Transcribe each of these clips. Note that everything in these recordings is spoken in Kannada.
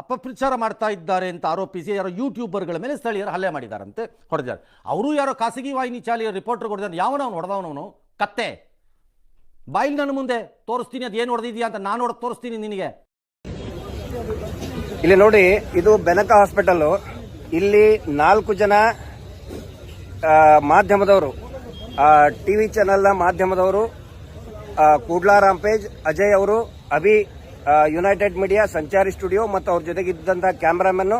ಅಪಪ್ರಚಾರ ಮಾಡ್ತಾ ಇದ್ದಾರೆ ಅಂತ ಆರೋಪಿಸಿ ಯಾರೋ ಯೂಟ್ಯೂಬರ್ಗಳ ಮೇಲೆ ಸ್ಥಳೀಯರು ಹಲ್ಲೆ ಮಾಡಿದಾರಂತೆ, ಹೊಡೆದಿದ್ದಾರೆ. ಅವರು ಯಾರೋ ಖಾಸಗಿ ವಾಹಿನಿ ಚಾಲಿಯ ರಿಪೋರ್ಟರ್ ಹೊಡೆದಾರೆ ಯಾವನವನು ಹೊಡೆದವನವನು ಕತ್ತೆ. ಬಾಯಿಲ್ ನನ್ನ ಮುಂದೆ. ತೋರಿಸ್ತೀನಿ, ಅದು ಏನು ಹೊಡೆದಿದ್ಯಾ ಅಂತ ನಾನು ಹೊಡೆದು ತೋರಿಸ್ತೀನಿ ನಿನಗೆ. ಇಲ್ಲಿ ನೋಡಿ, ಇದು ಬೆನಕ ಹಾಸ್ಪಿಟಲ್ ಇಲ್ಲಿ ನಾಲ್ಕು ಜನ ಮಾಧ್ಯಮದವರು ಟಿವಿ ಚಾನೆಲ್ನ ಮಾಧ್ಯಮದವರು ಕೂಡ್ಲಾ ರಾಂಪೇಜ್ ಅಜಯ್ ಅವರು, Abhi united media Sanchari studio ಮತ್ತು ಅವ್ರ ಜೊತೆಗಿದ್ದಂತಹ ಕ್ಯಾಮ್ರಾಮನ್ನು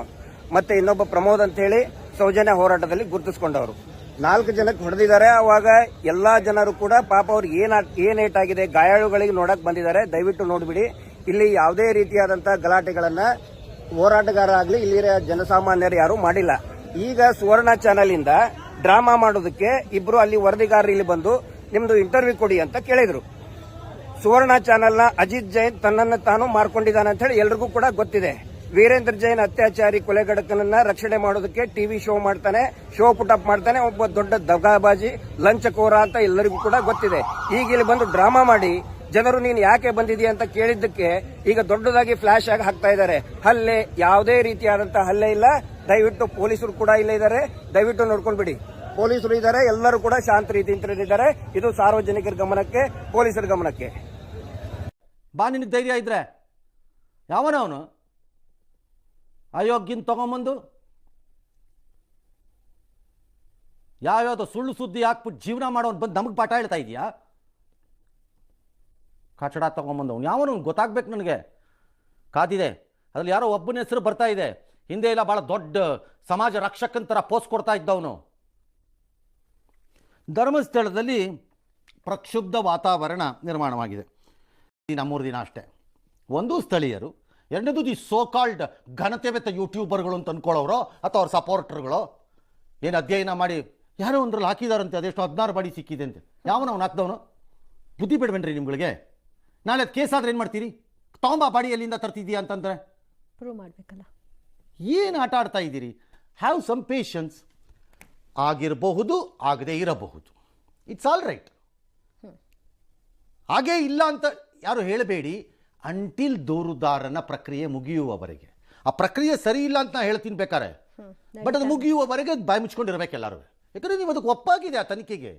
ಮತ್ತೆ ಇನ್ನೊಬ್ಬ ಪ್ರಮೋದ್ ಅಂತ ಹೇಳಿ ಸೌಜನ್ಯ ಹೋರಾಟದಲ್ಲಿ ಗುರುತಿಸಿಕೊಂಡವರು. ನಾಲ್ಕು ಜನಕ್ಕೆ ಹೊಡೆದಿದ್ದಾರೆ. ಅವಾಗ ಎಲ್ಲಾ ಜನರು ಕೂಡ ಪಾಪ ಅವ್ರಿಗೆ ಏನ್ ಏನ್ ಏಟಾಗಿದೆ, ಗಾಯಾಳುಗಳಿಗೆ ನೋಡಕ್ ಬಂದಿದ್ದಾರೆ. ದಯವಿಟ್ಟು ನೋಡ್ಬಿಡಿ. ಇಲ್ಲಿ ಯಾವುದೇ ರೀತಿಯಾದಂತಹ ಗಲಾಟೆಗಳನ್ನ ಹೋರಾಟಗಾರರಾಗ್ಲಿ ಇಲ್ಲಿರ ಜನಸಾಮಾನ್ಯರು ಯಾರು ಮಾಡಿಲ್ಲ. ಈಗ ಸುವರ್ಣ ಚಾನೆಲ್ ಇಂದ ಡ್ರಾಮಾ ಮಾಡೋದಕ್ಕೆ ಇಬ್ರು ಅಲ್ಲಿ ವರದಿಗಾರರು ಇಲ್ಲಿ ಬಂದು ನಿಮ್ದು ಇಂಟರ್ವ್ಯೂ ಕೊಡಿ ಅಂತ ಕೇಳಿದ್ರು. ಸುವರ್ಣ ಚಾನೆಲ್ನ ಅಜಿತ್ ಜೈನ್ ತನ್ನನ್ನು ತಾನು ಮಾರ್ಕೊಂಡಿದ್ದಾನೆ ಅಂತ ಹೇಳಿ ಎಲ್ರಿಗೂ ಕೂಡ ಗೊತ್ತಿದೆ. ವೀರೇಂದ್ರ ಜೈನ್ ಅತ್ಯಾಚಾರಿ ಕೊಲೆಗಡಕನನ್ನ ರಕ್ಷಣೆ ಮಾಡೋದಕ್ಕೆ ಟಿವಿ ಶೋ ಮಾಡ್ತಾನೆ, ಶೋ ಪುಟಪ್ ಮಾಡ್ತಾನೆ, ಒಬ್ಬ ದೊಡ್ಡ ದಗಾಬಾಜಿ, ಲಂಚಕೋರ ಅಂತ ಎಲ್ಲರಿಗೂ ಕೂಡ ಗೊತ್ತಿದೆ. ಈಗ ಇಲ್ಲಿ ಬಂದು ಡ್ರಾಮಾ ಮಾಡಿ, ಜನರು ನೀನು ಯಾಕೆ ಬಂದಿದೀಯ ಅಂತ ಕೇಳಿದ್ದಕ್ಕೆ ಈಗ ದೊಡ್ಡದಾಗಿ ಫ್ಲಾಶ್ ಆಗಿ ಹಾಕ್ತಾ ಇದ್ದಾರೆ. ಹಲ್ಲೆ ಯಾವುದೇ ರೀತಿಯಾದಂತಹ ಹಲ್ಲೆ ಇಲ್ಲ. ದಯವಿಟ್ಟು ಪೊಲೀಸರು ಕೂಡ ಇಲ್ಲೇ ಇದ್ದಾರೆ. ದಯವಿಟ್ಟು ನೋಡ್ಕೊಂಡ್ಬಿಡಿ ಪೊಲೀಸರು ಇದ್ದಾರೆ, ಎಲ್ಲರೂ ಕೂಡ ಶಾಂತ ರೀತಿಯಿಂದ ಇದ್ದಾರೆ ಇದು ಸಾರ್ವಜನಿಕರ ಗಮನಕ್ಕೆ, ಪೊಲೀಸರ ಗಮನಕ್ಕೆ. ಬಾ ನಿನಗೆ ಧೈರ್ಯ ಇದ್ರೆ. ಯಾವನವನು ಅಯೋಗ್ಯನ್ ತಗೊಂಬಂದು. ಯಾವ್ಯಾವ್ದು ಸುಳ್ಳು ಸುದ್ದಿ ಹಾಕ್ಬಿಟ್ಟು ಜೀವನ ಮಾಡೋನು ಬಂದು ನಮಗೆ ಪಾಠ ಹೇಳ್ತಾ ಇದೆಯಾ? ತಗೊಂಬಂದು ಅವ್ನು. ಯಾವನು ಗೊತ್ತಾಗ್ಬೇಕು ನನಗೆ. ಕಾದಿದೆ. ಅದ್ರಲ್ಲಿ ಯಾರೋ ಒಬ್ಬನ ಹೆಸರು ಬರ್ತಾ ಇದೆ. ಹಿಂದೆ ಇಲ್ಲ ಭಾಳ ದೊಡ್ಡ ಸಮಾಜ ರಕ್ಷಕಂತರ ಪೋಸ್ಟ್ ಕೊಡ್ತಾ ಇದ್ದವನು. ಧರ್ಮಸ್ಥಳದಲ್ಲಿ ಪ್ರಕ್ಷುಬ್ಧ ವಾತಾವರಣ ನಿರ್ಮಾಣವಾಗಿದೆ. ನಮ್ಮೂರು ದಿನ ಅಷ್ಟೇ. ಒಂದು ಸ್ಥಳೀಯರು ಎರಡನೇದು ಈ ಸೋಕಾಲ್ಡ್ ಘನತೆವೆತ್ತ ಯೂಟ್ಯೂಬರ್ಗಳು ಅಂತ ಅಂದ್ಕೊಳ್ಳೋರು ಅಥವಾ ಅವ್ರ ಸಪೋರ್ಟರ್ಗಳು ಏನು ಅಧ್ಯಯನ ಮಾಡಿ ಯಾರೋ ಒಂದ್ರಲ್ಲಿ ಹಾಕಿದಾರಂತೆ ಅದೆಷ್ಟು ಹದಿನಾರು ಬಾಡಿ ಸಿಕ್ಕಿದೆ ಅಂತೆ. ಯಾವನ ಅವ್ನು ಹಾಕ್ದವನು? ಬುದ್ಧಿ ಬಿಡ್ಬೇಡ್ರಿ ನಿಮ್ಗಳಿಗೆ. ನಾಳೆ ಅದು ಕೇಸ್ ಆದ್ರೆ ಏನು ಮಾಡ್ತೀರಿ? ತಗಂಬಾ ಬಾಡಿ ಎಲ್ಲಿಂದ ತರ್ತಿದ್ದೀಯಾ ಅಂತಂದ್ರೆ? ಪ್ರೂವ್ ಮಾಡಬೇಕಲ್ಲ. ಏನು ಆಟ ಆಡ್ತಾ ಇದ್ದೀರಿ? ಹ್ಯಾವ್ ಸಮ್ ಪೇಷನ್ಸ್ ಆಗಿರಬಹುದು ಆಗದೆ ಇರಬಹುದು. ಇಟ್ಸ್ ಆಲ್ ರೈಟ್ ಹಾಗೇ ಇಲ್ಲ ಅಂತ ಯಾರು ಹೇಳಬೇಡಿ ಅಂಟಿಲ್ ದೂರುದಾರನ ಪ್ರಕ್ರಿಯೆ ಮುಗಿಯುವವರೆಗೆ. ಆ ಪ್ರಕ್ರಿಯೆ ಸರಿ ಇಲ್ಲ ಅಂತ ನಾ ಹೇಳ್ತೀನಿ ಬೇಕಾರೆ ಬಟ್ ಅದು ಮುಗಿಯುವವರೆಗೆ ಬಾಯಿ ಮುಚ್ಕೊಂಡಿರ್ಬೇಕು ಎಲ್ಲರೂ ಯಾಕಂದ್ರೆ ನೀವು ಅದಕ್ಕೆ ಒಪ್ಪಾಗಿದೆ ಆ ತನಿಖೆಗೆ.